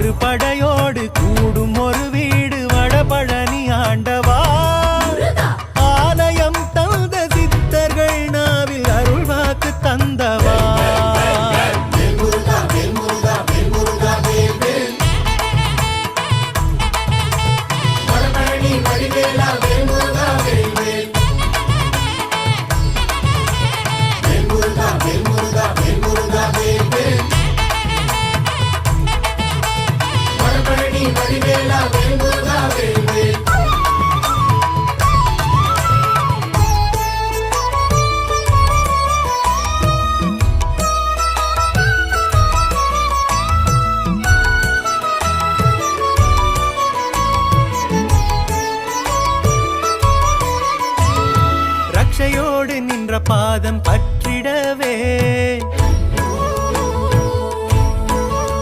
ஆறு படையோடு கூடும் ரட்சையோடு நின்ற பாதம் பற்றிடவே